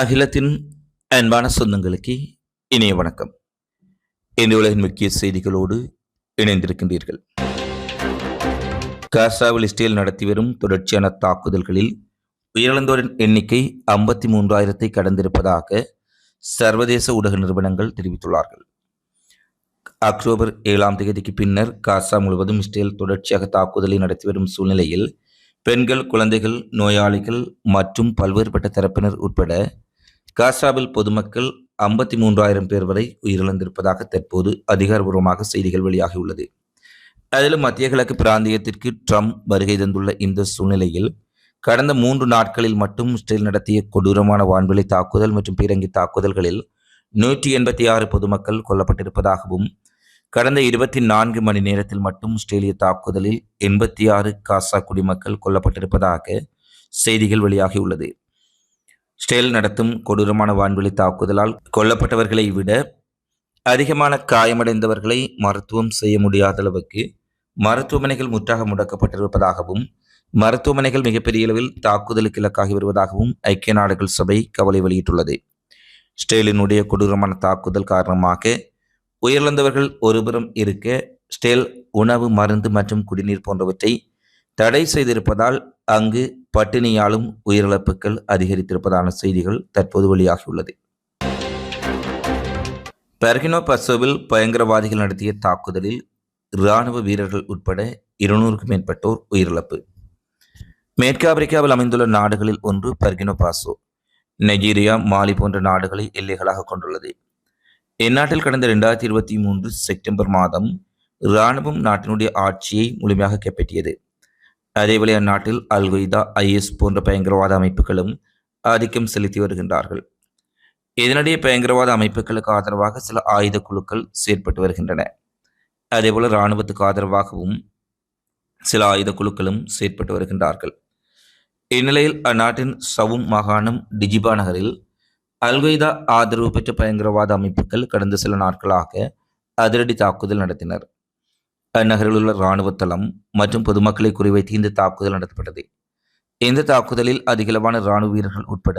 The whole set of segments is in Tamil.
அகிலத்தின் அன்பான சொந்தங்களுக்கு இனிய வணக்கம். இந்த உலகின் முக்கிய செய்திகளோடு இணைந்திருக்கின்றீர்கள். காசாவில் இஸ்ரேல் நடத்தி வரும் தொடர்ச்சியான தாக்குதல்களில் உயிரிழந்தோரின் எண்ணிக்கை ஐம்பத்தி மூன்றாயிரத்தை கடந்திருப்பதாக சர்வதேச ஊடக நிறுவனங்கள் தெரிவித்துள்ளார்கள். அக்டோபர் ஏழாம் தேதிக்கு பின்னர் காசா முழுவதும் இஸ்ரேல் தொடர்ச்சியாக தாக்குதலை நடத்தி வரும் சூழ்நிலையில் பெண்கள் குழந்தைகள் நோயாளிகள் மற்றும் பல்வேறுபட்ட தரப்பினர் உட்பட காசாவில் பொதுமக்கள் ஐம்பத்தி மூன்றாயிரம் பேர் வரை உயிரிழந்திருப்பதாக தற்போது அதிகாரபூர்வமாக செய்திகள் வெளியாகியுள்ளது. அதிலும் மத்திய கிழக்கு பிராந்தியத்திற்கு ட்ரம்ப் வருகை தந்துள்ள இந்த சூழ்நிலையில் கடந்த மூன்று நாட்களில் மட்டும் இஸ்ரேல் நடத்திய கொடூரமான வான்வெளி தாக்குதல் மற்றும் பீரங்கி தாக்குதல்களில் நூற்றி எண்பத்தி ஆறு பொதுமக்கள் கொல்லப்பட்டிருப்பதாகவும் கடந்த இருபத்தி நான்கு மணி நேரத்தில் மட்டும் இஸ்ரேலிய தாக்குதலில் எண்பத்தி ஆறு காசா குடிமக்கள் கொல்லப்பட்டிருப்பதாக செய்திகள் வெளியாகியுள்ளது. ஸ்டேல் நடத்தும் கொடூரமான வான்வெளி தாக்குதலால் கொல்லப்பட்டவர்களை விட அதிகமான காயமடைந்தவர்களை மருத்துவம் செய்ய முடியாத அளவுக்கு மருத்துவமனைகள் முற்றாக முடக்கப்பட்டிருப்பதாகவும் மருத்துவமனைகள் மிகப்பெரிய அளவில் தாக்குதலுக்கு இலக்காகி வருவதாகவும் ஐக்கிய நாடுகள் சபை கவலை வெளியிட்டுள்ளது. ஸ்டேலினுடைய கொடூரமான தாக்குதல் காரணமாக உயிரிழந்தவர்கள் ஒருபுறம் இருக்க ஸ்டேல் உணவு மருந்து மற்றும் குடிநீர் போன்றவற்றை தடை செய்திருப்பதால் அங்கு பட்டினியாலும் உயிரிழப்புகள் அதிகரித்திருப்பதான செய்திகள் தற்போது வெளியாகியுள்ளது. பெர்கினோ பசோவில் பயங்கரவாதிகள் நடத்திய தாக்குதலில் இராணுவ வீரர்கள் உட்பட இருநூறுக்கும் மேற்பட்டோர் உயிரிழப்பு. மேற்கு ஆப்பிரிக்காவில் அமைந்துள்ள நாடுகளில் ஒன்று பர்கினோ பாசோ. நைஜீரியா மாலி போன்ற நாடுகளை எல்லைகளாக கொண்டுள்ளது. இந்நாட்டில் கடந்த இரண்டாயிரத்தி இருபத்தி மூன்று செப்டம்பர் மாதம் இராணுவம் நாட்டினுடைய ஆட்சியை முழுமையாக கைப்பற்றியது. அதேபோல அந்நாட்டில் அல்கொய்தா ஐஎஸ் போன்ற பயங்கரவாத அமைப்புகளும் ஆதிக்கம் செலுத்தி வருகின்றார்கள். இதனிடையே பயங்கரவாத அமைப்புகளுக்கு ஆதரவாக சில ஆயுத குழுக்கள் செயற்பட்டு வருகின்றன. அதேபோல இராணுவத்துக்கு ஆதரவாகவும் சில ஆயுத குழுக்களும் செயற்பட்டு வருகின்றார்கள். இந்நிலையில் அந்நாட்டின் சவும் மாகாணம் டிஜிபா நகரில் அல்கொய்தா ஆதரவு பெற்ற பயங்கரவாத அமைப்புகள் கடந்த சில நாட்களாக அதிரடி தாக்குதல் நடத்தினர். அந்நகரில் உள்ள இராணுவ தளம் மற்றும் பொதுமக்களை குறிவைத்து இந்த தாக்குதல் நடத்தப்பட்டது. இந்த தாக்குதலில் அதிகளவான இராணுவ வீரர்கள் உட்பட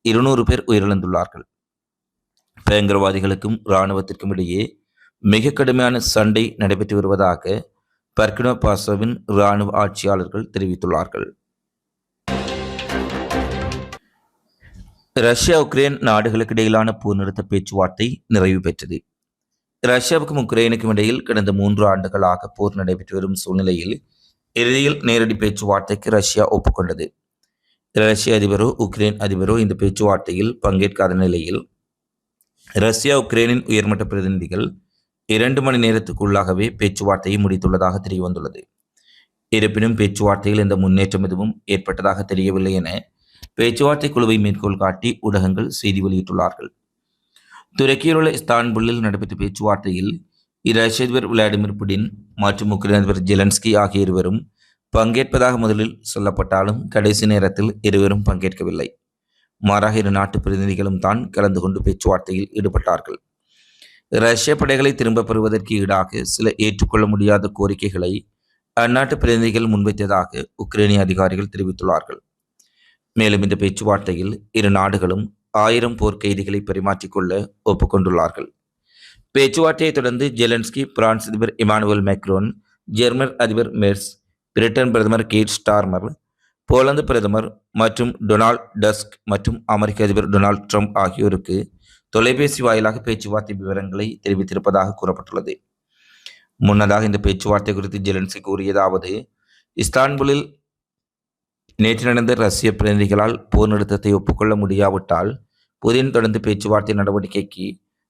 இருநூறு பேர் உயிரிழந்துள்ளார்கள். பயங்கரவாதிகளுக்கும் இராணுவத்திற்கும் இடையே மிக கடுமையான சண்டை நடைபெற்று வருவதாக பர்கினோ பாசோவின் இராணுவ ஆட்சியாளர்கள் தெரிவித்துள்ளார்கள். ரஷ்யா உக்ரைன் நாடுகளுக்கு இடையிலான போர் நிறுத்த பேச்சுவார்த்தை நிறைவு பெற்றது. ரஷ்யாவுக்கும் உக்ரைனுக்கும் இடையில் கடந்த மூன்று ஆண்டுகளாக போர் நடைபெற்று வரும் சூழ்நிலையில் இறுதியில் நேரடி பேச்சுவார்த்தைக்கு ரஷ்யா ஒப்புக்கொண்டது. ரஷ்ய அதிபரோ உக்ரைன் அதிபரோ இந்த பேச்சுவார்த்தையில் பங்கேற்காத நிலையில் ரஷ்யா உக்ரைனின் உயர்மட்ட பிரதிநிதிகள் இரண்டு மணி நேரத்துக்குள்ளாகவே பேச்சுவார்த்தையை முடித்துள்ளதாக தெரியவந்துள்ளது. இருப்பினும் பேச்சுவார்த்தையில் எந்த முன்னேற்றம் எதுவும் ஏற்பட்டதாக தெரியவில்லை என பேச்சுவார்த்தை குழுவை மேற்கோள் காட்டி ஊடகங்கள் செய்தி வெளியிட்டுள்ளார்கள். துருக்கியில் உள்ள இஸ்தான்புல்லில் நடைபெற்ற பேச்சுவார்த்தையில் ரஷ்ய அதிபர் விளாடிமிர் புடின் மற்றும் உக்ரைன் அதிபர் ஜெலன்ஸ்கி ஆகிய இருவரும் பங்கேற்பதாக முதலில் சொல்லப்பட்டாலும் கடைசி நேரத்தில் இருவரும் பங்கேற்கவில்லை. மாறாக இரு நாட்டு பிரதிநிதிகளும் தான் கலந்து கொண்டு பேச்சுவார்த்தையில் ஈடுபட்டார்கள். ரஷ்ய படைகளை திரும்பப் பெறுவதற்கு ஈடாக சில ஏற்றுக்கொள்ள முடியாத கோரிக்கைகளை அந்நாட்டு பிரதிநிதிகள் முன்வைத்ததாக உக்ரைனிய அதிகாரிகள் தெரிவித்துள்ளார்கள். மேலும் இந்த பேச்சுவார்த்தையில் இரு நாடுகளும் ஆயிரம் போர் கைதிகளை பரிமாற்றிக்கொள்ள ஒப்புக்கொண்டுள்ளார்கள். பேச்சுவார்த்தையை தொடர்ந்து ஜெலன்ஸ்கி பிரான்ஸ் அதிபர் இமானுவல் மேக்ரோன் ஜெர்மன் அதிபர் மெர்ஸ் பிரிட்டன் பிரதமர் கேட் ஸ்டார்மர் போலந்து பிரதமர் மற்றும் டொனால்ட் டஸ்க் மற்றும் அமெரிக்க அதிபர் டொனால்ட் ட்ரம்ப் ஆகியோருக்கு தொலைபேசி வாயிலாக பேச்சுவார்த்தை விவரங்களை தெரிவித்திருப்பதாக கூறப்பட்டுள்ளது. முன்னதாக இந்த பேச்சுவார்த்தை குறித்து ஜெலன்ஸ்கி கூறியதாவது இஸ்தான்புலில் நேற்று நடந்த ரஷ்ய பிரதிநிதிகளால் போர் நிறுத்தத்தை ஒப்புக்கொள்ள முடியாவிட்டால் புதின் தொடர்ந்து பேச்சுவார்த்தை நடவடிக்கைக்கு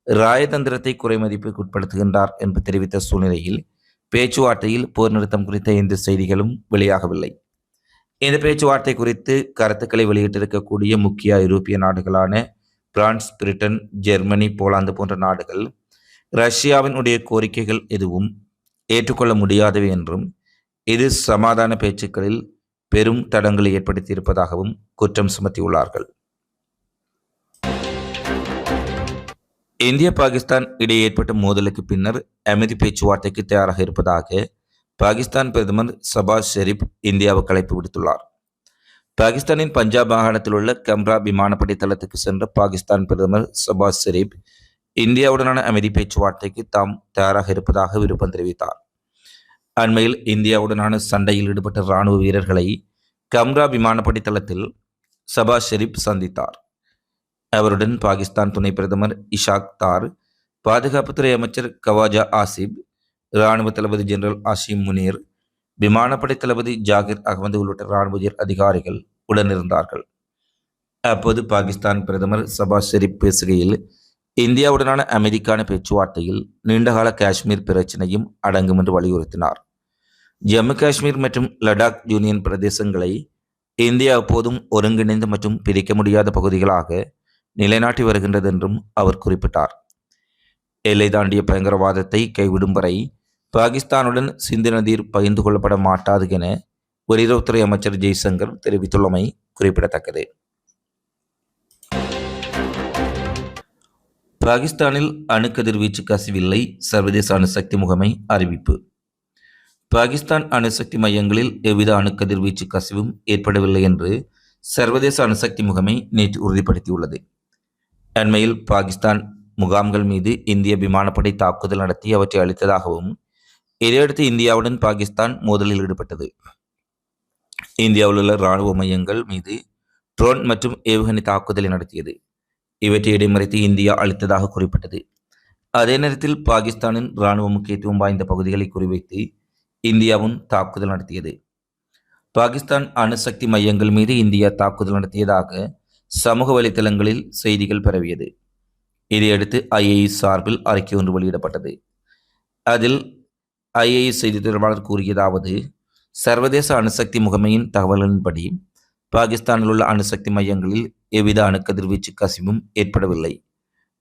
ராயதந்திரத்தை குறைமதிப்புக்கு உட்படுத்துகின்றார் என்று தெரிவித்த சூழ்நிலையில் பேச்சுவார்த்தையில் போர் நிறுத்தம் குறித்த எந்த செய்திகளும் வெளியாகவில்லை. இந்த பேச்சுவார்த்தை குறித்து கருத்துக்களை வெளியிட்டிருக்கக்கூடிய முக்கிய ஐரோப்பிய நாடுகளான பிரான்ஸ் பிரிட்டன் ஜெர்மனி போலாந்து போன்ற நாடுகள் ரஷ்யாவின் உடைய கோரிக்கைகள் எதுவும் ஏற்றுக்கொள்ள முடியாதவை என்றும் இது சமாதான பேச்சுக்களில் பெரும் தடங்களை ஏற்படுத்தியிருப்பதாகவும் குற்றம் சுமத்தியுள்ளார்கள். இந்திய பாகிஸ்தான் இடையே ஏற்பட்ட மோதலுக்கு பின்னர் அமைதி பேச்சுவார்த்தைக்கு தயாராக இருப்பதாக பாகிஸ்தான் பிரதமர் சபாஸ் ஷெரீப் இந்தியாவுக்கு அழைப்பு விடுத்துள்ளார். பாகிஸ்தானின் பஞ்சாப் மாகாணத்தில் உள்ள கம்ரா விமானப்படை தளத்துக்கு சென்ற பாகிஸ்தான் பிரதமர் சபாஸ் ஷெரீப் இந்தியாவுடனான அமைதி பேச்சுவார்த்தைக்கு தாம் தயாராக இருப்பதாக விருப்பம் தெரிவித்தார். அண்மையில் இந்தியாவுடனான சண்டையில் ஈடுபட்ட இராணுவ வீரர்களை கம்ரா விமானப்படை தளத்தில் சபாஸ் ஷெரீப் சந்தித்தார். அவருடன் பாகிஸ்தான் துணை பிரதமர் இஷாக் தார் பாதுகாப்புத்துறை அமைச்சர் கவாஜா ஆசிப் இராணுவ தளபதி ஜெனரல் ஆசிம் முனீர் விமானப்படை தளபதி ஜாகிர் அகமது உள்ளிட்ட இராணுவ உயர் அதிகாரிகள் உடனிருந்தார்கள். அப்போது பாகிஸ்தான் பிரதமர் சபாஸ் ஷெரீப் பேசுகையில் இந்தியாவுடனான அமைதிக்கான பேச்சுவார்த்தையில் நீண்டகால காஷ்மீர் பிரச்சினையும் அடங்கும் என்று வலியுறுத்தினார். ஜம்மு காஷ்மீர் மற்றும் லடாக் யூனியன் பிரதேசங்களை இந்தியா எப்போதும் ஒருங்கிணைந்த மற்றும் பிரிக்க முடியாத பகுதிகளாக நிலைநாட்டி வருகின்றது என்றும் அவர் குறிப்பிட்டார். எல்லை தாண்டிய பயங்கரவாதத்தை கைவிடும் வரை பாகிஸ்தானுடன் சிந்து நதியில் பகிர்ந்து கொள்ளப்பட மாட்டாது என வெளியுறவுத்துறை அமைச்சர் ஜெய்சங்கர் தெரிவித்துள்ளமை குறிப்பிடத்தக்கது. பாகிஸ்தானில் அணுக்கதிர்வீச்சு கசிவில்லை சர்வதேச அணுசக்தி முகமை அறிவிப்பு. பாகிஸ்தான் அணுசக்தி மையங்களில் எவ்வித அணுக்கதிர்வீச்சு கசிவும் ஏற்படவில்லை என்று சர்வதேச அணுசக்தி முகமை நேற்று உறுதிப்படுத்தியுள்ளது. அண்மையில் பாகிஸ்தான் முகாம்கள் மீது இந்திய விமானப்படை தாக்குதல் நடத்தி அவற்றை அளித்ததாகவும் இதையடுத்து இந்தியாவுடன் பாகிஸ்தான் மோதலில் ஈடுபட்டது. இந்தியாவில் உள்ள இராணுவ மையங்கள் மீது ட்ரோன் மற்றும் ஏவுகணை தாக்குதலை நடத்தியது. இவற்றை இடைமறைத்து இந்தியா அளித்ததாக குறிப்பிட்டது. அதே நேரத்தில் பாகிஸ்தானின் இராணுவ முக்கியத்துவம் வாய்ந்த பகுதிகளை குறிவைத்து இந்தியாவும் தாக்குதல் நடத்தியது. பாகிஸ்தான் அணுசக்தி மையங்கள் மீது இந்தியா தாக்குதல் நடத்தியதாக சமூக வலைத்தளங்களில் செய்திகள் பரவியது. இதையடுத்து ஐஏஎஸ் சார்பில் அறிக்கை ஒன்று வெளியிடப்பட்டது. அதில் ஐஏஎஸ் செய்தி தொடர்பாளர் கூறியதாவது சர்வதேச அணுசக்தி முகமையின் தகவல்களின்படி பாகிஸ்தானில் உள்ள அணுசக்தி மையங்களில் எவ்வித அணுக்கதிர்வீச்சு கசிவும் ஏற்படவில்லை.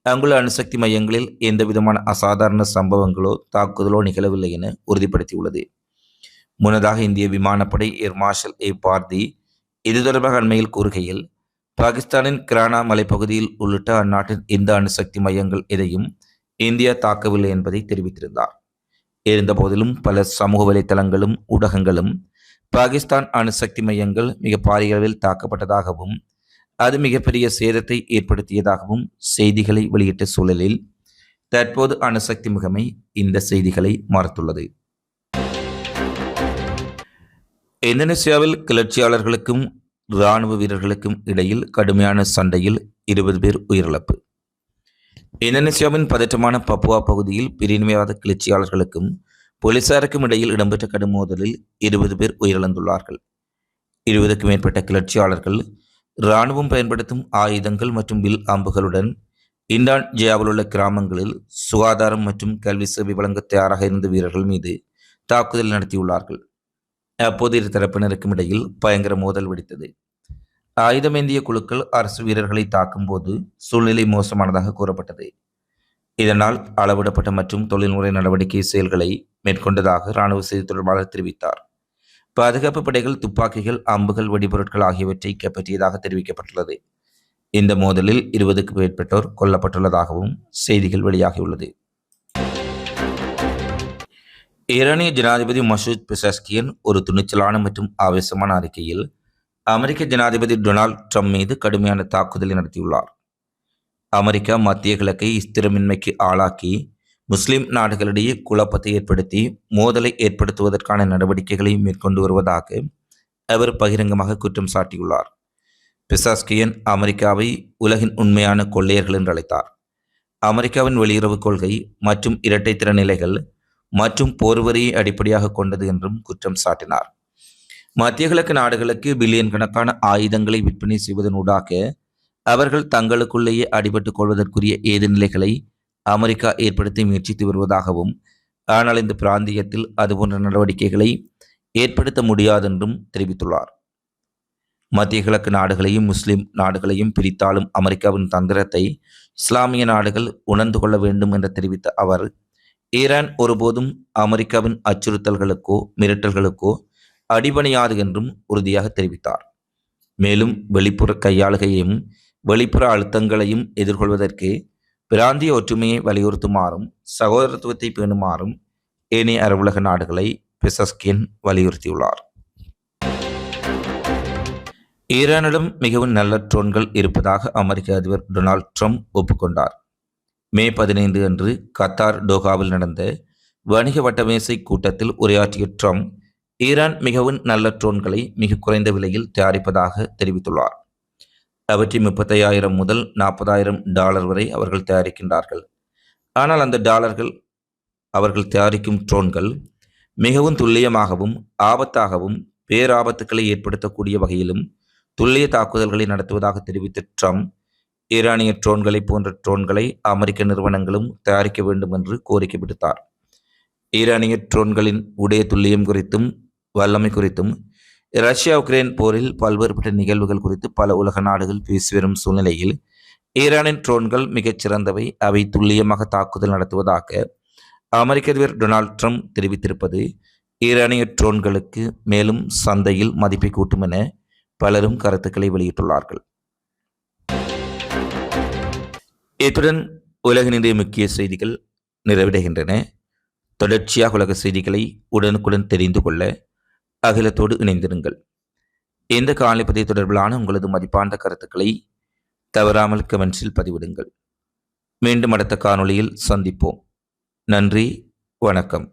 அங்குள்ள அணுசக்தி மையங்களில் எந்தவிதமான அசாதாரண சம்பவங்களோ தாக்குதலோ நிகழவில்லை என உறுதிப்படுத்தியுள்ளது. முன்னதாக இந்திய விமானப்படை ஏர் மார்ஷல் ஏ பார்தி இது தொடர்பாக அண்மையில் கூறுகையில் பாகிஸ்தானின் கிரானா மலைப்பகுதியில் உள்ளிட்ட அந்நாட்டின் எந்த அணுசக்தி மையங்கள் எதையும் இந்தியா தாக்கவில்லை என்பதை தெரிவித்திருந்தார். இருந்தபோதிலும் பல சமூக வலைத்தளங்களும் ஊடகங்களும் பாகிஸ்தான் அணுசக்தி மையங்கள் மிக பாரிய அளவில் தாக்கப்பட்டதாகவும் அது மிகப்பெரிய சேதத்தை ஏற்படுத்தியதாகவும் செய்திகளை வெளியிட்ட சூழலில் தற்போது அணுசக்தி முகமை இந்த செய்திகளை மறுத்துள்ளது. இந்தோனேசியாவில் கிளர்ச்சியாளர்களுக்கும் இராணுவ வீரர்களுக்கும் இடையில் கடுமையான சண்டையில் இருபது பேர் உயிரிழப்பு. இந்தோனேசியாவின் பதற்றமான பப்புவா பகுதியில் பிரிவினைவாத கிளர்ச்சியாளர்களுக்கும் போலீசாருக்கும் இடையில் இடம்பெற்ற கடும் மோதலில் இருபது பேர் உயிரிழந்துள்ளார்கள். இருபதுக்கும் மேற்பட்ட கிளர்ச்சியாளர்கள் இராணுவம் பயன்படுத்தும் ஆயுதங்கள் மற்றும் வில் அம்புகளுடன் இண்டான் ஜியாவில் உள்ள கிராமங்களில் சுகாதாரம் மற்றும் கல்வி சேவை வழங்க தயாராக இருந்த வீரர்கள் மீது தாக்குதல் நடத்தியுள்ளார்கள். அப்போது இரு தரப்பினருக்கும் இடையில் பயங்கர மோதல் வெடித்தது. ஆயுதமேந்திய குழுக்கள் அரசு வீரர்களை தாக்கும் போது சூழ்நிலை மோசமானதாக கூறப்பட்டது. இதனால் அளவிடப்பட்ட மற்றும் தொழில்முறை நடவடிக்கை செயல்களை மேற்கொண்டதாக இராணுவ செய்தி தொடர்பாளர் தெரிவித்தார். பாதுகாப்பு படைகள் துப்பாக்கிகள் அம்புகள் வெடிபொருட்கள் ஆகியவற்றை கைப்பற்றியதாக தெரிவிக்கப்பட்டுள்ளது. இந்த மோதலில் இருபதுக்கு மேற்பட்டோர் கொல்லப்பட்டுள்ளதாகவும் செய்திகள் வெளியாகியுள்ளது. ஈரானிய ஜனாதிபதி மசூத் பிசஸ்கியன் ஒரு துணிச்சலான மற்றும் ஆவேசமான அறிக்கையில் அமெரிக்க ஜனாதிபதி டொனால்ட் ட்ரம்ப் மீது கடுமையான தாக்குதலை நடத்தியுள்ளார். அமெரிக்கா மத்திய கிழக்கை ஸ்திரமின்மைக்கு ஆளாக்கி முஸ்லிம் நாடுகளிடையே குழப்பத்தை ஏற்படுத்தி மோதலை ஏற்படுத்துவதற்கான நடவடிக்கைகளை மேற்கொண்டு வருவதாக அவர் பகிரங்கமாக குற்றம் சாட்டியுள்ளார். பிசாஸ்கியன் அமெரிக்காவை உலகின் உண்மையான கொள்ளையர்கள் என்று அழைத்தார். அமெரிக்காவின் வெளியுறவு கொள்கை மற்றும் இரட்டை திறநிலைகள் மற்றும் போர்வரியை அடிப்படையாக கொண்டது என்றும் குற்றம் சாட்டினார். மத்திய கிழக்கு நாடுகளுக்கு பில்லியன் கணக்கான ஆயுதங்களை விற்பனை செய்வதனூடாக அவர்கள் தங்களுக்குள்ளேயே அடிபட்டுக் கொள்வதற்குரிய ஏது நிலைகளை அமெரிக்கா ஏற்படுத்தி முயற்சித்து வருவதாகவும் ஆனால் இந்த பிராந்தியத்தில் அதுபோன்ற நடவடிக்கைகளை ஏற்படுத்த முடியாதென்றும் தெரிவித்துள்ளார். மத்திய கிழக்கு நாடுகளையும் முஸ்லிம் நாடுகளையும் பிரித்தாலும் அமெரிக்காவின் தந்திரத்தை இஸ்லாமிய நாடுகள் உணர்ந்து கொள்ள வேண்டும் என்று தெரிவித்த அவர் ஈரான் ஒருபோதும் அமெரிக்காவின் அச்சுறுத்தல்களுக்கோ மிரட்டல்களுக்கோ அடிபணியாது என்றும் உறுதியாக தெரிவித்தார். மேலும் வெளிப்புற கையாளுகையும் வெளிப்புற அழுத்தங்களையும் எதிர்கொள்வதற்கு பிராந்திய ஒற்றுமையை வலியுறுத்துமாறும் சகோதரத்துவத்தை பேணுமாறும் ஏனைய அரபுலக நாடுகளை பெசஸ்கின் வலியுறுத்தியுள்ளார். ஈரானிடம் மிகவும் நல்ல ட்ரோன்கள் இருப்பதாக அமெரிக்க அதிபர் டொனால்ட் ட்ரம்ப் ஒப்புக்கொண்டார். மே பதினைந்து அன்று கத்தார் டோகாவில் நடந்த வணிக வட்டமேசை கூட்டத்தில் உரையாற்றிய ட்ரம்ப் ஈரான் மிகவும் நல்ல ட்ரோன்களை மிக குறைந்த விலையில் தயாரிப்பதாக தெரிவித்துள்ளார். அவற்றை முப்பத்தையாயிரம் முதல் நாற்பதாயிரம் டாலர் வரை அவர்கள் தயாரிக்கின்றார்கள். ஆனால் அந்த டாலர்கள் அவர்கள் தயாரிக்கும் ட்ரோன்கள் மிகவும் துல்லியமாகவும் ஆபத்தாகவும் பேராபத்துக்களை ஏற்படுத்தக்கூடிய வகையிலும் துல்லிய தாக்குதல்களை நடத்துவதாக தெரிவித்த ட்ரம்ப் ஈரானிய ட்ரோன்களை போன்ற ட்ரோன்களை அமெரிக்க நிறுவனங்களும் தயாரிக்க வேண்டும் என்று கோரிக்கை விடுத்தார். ஈரானிய ட்ரோன்களின் உடைய துல்லியம் குறித்தும் வல்லமை குறித்தும் ரஷ்யா உக்ரைன் போரில் பல்வேறுபட்ட நிகழ்வுகள் குறித்து பல உலக நாடுகள் பேசி வரும் சூழ்நிலையில் ஈரானின் ட்ரோன்கள் மிகச் சிறந்தவை. அவை துல்லியமாக தாக்குதல் நடத்துவதாக அமெரிக்க அதிபர் டொனால்ட் ட்ரம்ப் தெரிவித்திருப்பது ஈரானிய ட்ரோன்களுக்கு மேலும் சந்தையில் மதிப்பை கூட்டும் என பலரும் கருத்துக்களை வெளியிட்டுள்ளார்கள். இத்துடன் உலகினுடைய முக்கிய செய்திகள் நிறைவடைகின்றன. தொடர்ச்சியாக உலக செய்திகளை உடனுக்குடன் தெரிந்து கொள்ள அகிலத்தோடு இணைந்திருங்கள். இந்த காலைப்பதிவு தொடர்பிலான உங்களது மதிப்பாண்ட கருத்துக்களை தவறாமல் கமெண்ட்ஸில் பதிவிடுங்கள். மீண்டும் அடுத்த காணொளியில் சந்திப்போம். நன்றி வணக்கம்.